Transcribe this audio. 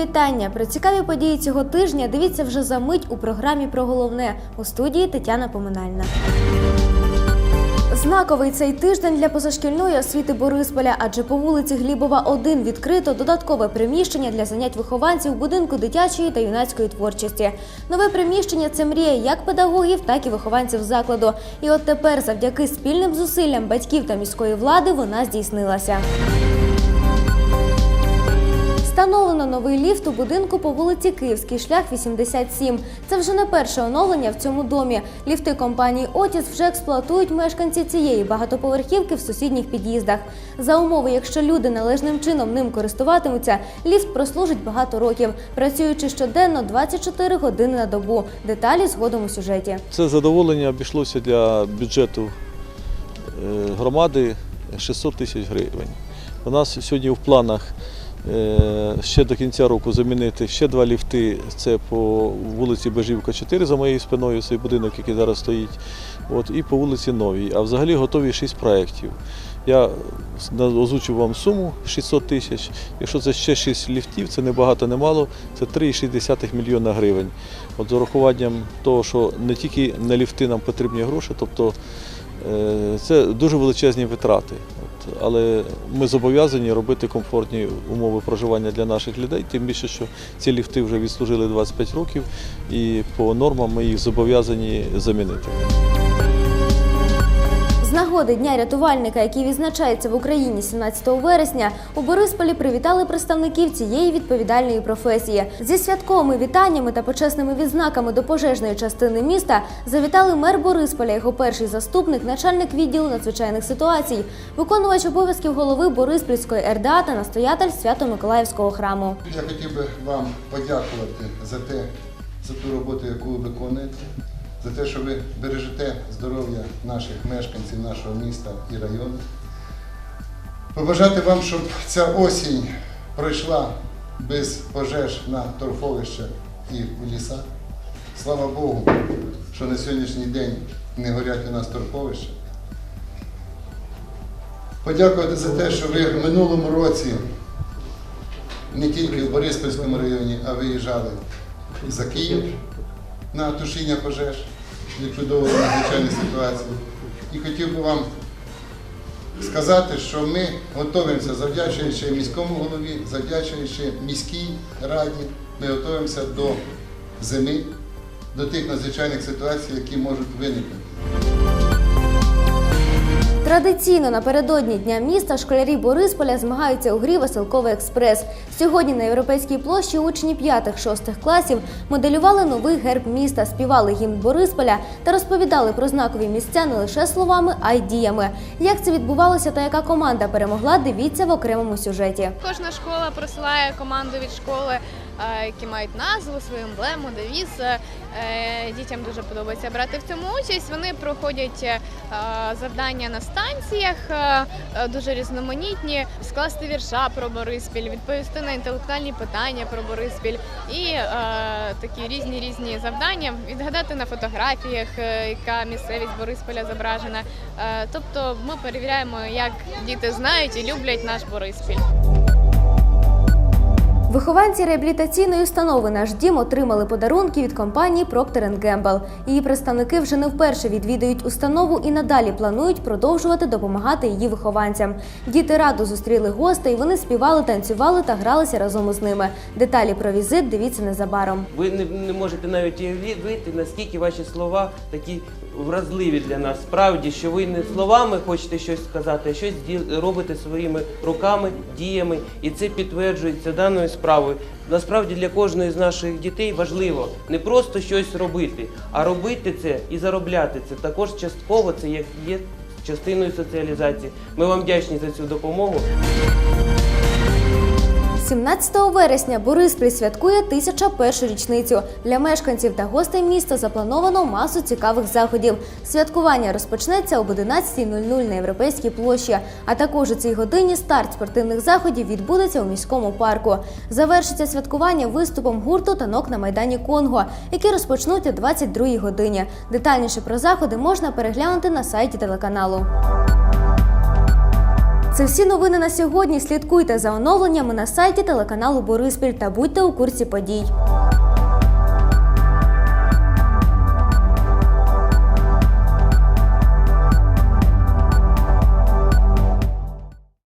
вітання. Про цікаві події цього тижня дивіться вже за мить у програмі про головне у студії Тетяна Поминальна. Знаковий цей тиждень для позашкільної освіти Борисполя, адже по вулиці Глібова 1 відкрито додаткове приміщення для занять вихованців будинку дитячої та юнацької творчості. Нове приміщення це мрія як педагогів, так і вихованців закладу. І от тепер, завдяки спільним зусиллям батьків та міської влади, вона здійснилася. Встановлено новий ліфт у будинку по вулиці Київський шлях 87. Це вже не перше оновлення в цьому домі. Ліфти компанії Отіс вже експлуатують мешканці цієї багатоповерхівки в сусідніх під'їздах. За умови, якщо люди належним чином ним користуватимуться, ліфт прослужить багато років, працюючи щоденно 24 години на добу. Деталі згодом у сюжеті. Це задоволення обійшлося для бюджету е, громади 600 тисяч гривень. У нас сьогодні в планах ще до кінця року замінити ще два ліфти. Це по вулиці Бежівка 4 за моєю спиною, цей будинок, який зараз стоїть. От, і по вулиці Новій. А взагалі готові 6 проєктів. Я озвучу вам суму 600 тисяч. Якщо це ще 6 ліфтів, це не багато, не мало, це 3,6 мільйона гривень. От з урахуванням того, що не тільки на ліфти нам потрібні гроші, тобто е, це дуже величезні витрати. Але ми зобов'язані робити комфортні умови проживання для наших людей, тим більше, що ці ліфти вже відслужили 25 років, і по нормам ми їх зобов'язані замінити. З нагоди Дня рятувальника, який відзначається в Україні 17 вересня, у Борисполі привітали представників цієї відповідальної професії. Зі святковими вітаннями та почесними відзнаками до пожежної частини міста завітали мер Борисполя, його перший заступник, начальник відділу надзвичайних ситуацій, виконувач обов'язків голови Бориспільської РДА та настоятель Свято-Миколаївського храму. Я хотів би вам подякувати за те, за ту роботу, яку ви виконуєте, за те, що ви бережете здоров'я наших мешканців, нашого міста і району. Побажати вам, щоб ця осінь пройшла без пожеж на торфовищах і в лісах. Слава Богу, що на сьогоднішній день не горять у нас торфовища. Подякувати за те, що ви в минулому році не тільки в Бориспільському районі, а виїжджали за Київ на тушіння пожеж, ліквідовували надзвичайні ситуації. І хотів би вам сказати, що ми готуємося, завдячуючи міському голові, завдячуючи міській раді, ми готуємося до зими, до тих надзвичайних ситуацій, які можуть виникнути. Традиційно напередодні дня міста школярі Борисполя змагаються у грі Веселковий експрес. Сьогодні на європейській площі учні 5-6 класів моделювали новий герб міста, співали гімн Борисполя та розповідали про знакові місця не лише словами, а й діями. Як це відбувалося та яка команда перемогла, дивіться в окремому сюжеті. Кожна школа присилає команду від школи, які мають назву, свою емблему, девіз. Е, Дітям дуже подобається брати в цьому участь. Вони проходять е, завдання на станціях, е, е, дуже різноманітні, скласти вірша про Бориспіль, відповісти на інтелектуальні питання про Бориспіль і е, такі різні різні завдання, відгадати на фотографіях, е, яка місцевість Борисполя зображена. Е, Тобто ми перевіряємо, як діти знають і люблять наш Бориспіль. Вихованці реабілітаційної установи наш дім отримали подарунки від компанії Procter Gamble. Її представники вже не вперше відвідують установу і надалі планують продовжувати допомагати її вихованцям. Діти радо зустріли гостей, вони співали, танцювали та гралися разом із ними. Деталі про візит дивіться незабаром. Ви не, не можете навіть уявити, наскільки ваші слова такі вразливі для нас. Справді, що ви не словами хочете щось сказати, а щось робите своїми руками, діями, і це підтверджується даною справою. Насправді для кожної з наших дітей важливо не просто щось робити, а робити це і заробляти це. Також частково це є частиною соціалізації. Ми вам вдячні за цю допомогу. 17 вересня Бориспіль святкує 1001 річницю. Для мешканців та гостей міста заплановано масу цікавих заходів. Святкування розпочнеться об 11.00 на європейській площі. А також у цій годині старт спортивних заходів відбудеться у міському парку. Завершиться святкування виступом гурту танок на майдані Конго, які розпочнуть о 22 годині. Детальніше про заходи можна переглянути на сайті телеканалу. Це всі новини на сьогодні. Слідкуйте за оновленнями на сайті телеканалу Бориспіль та будьте у курсі подій.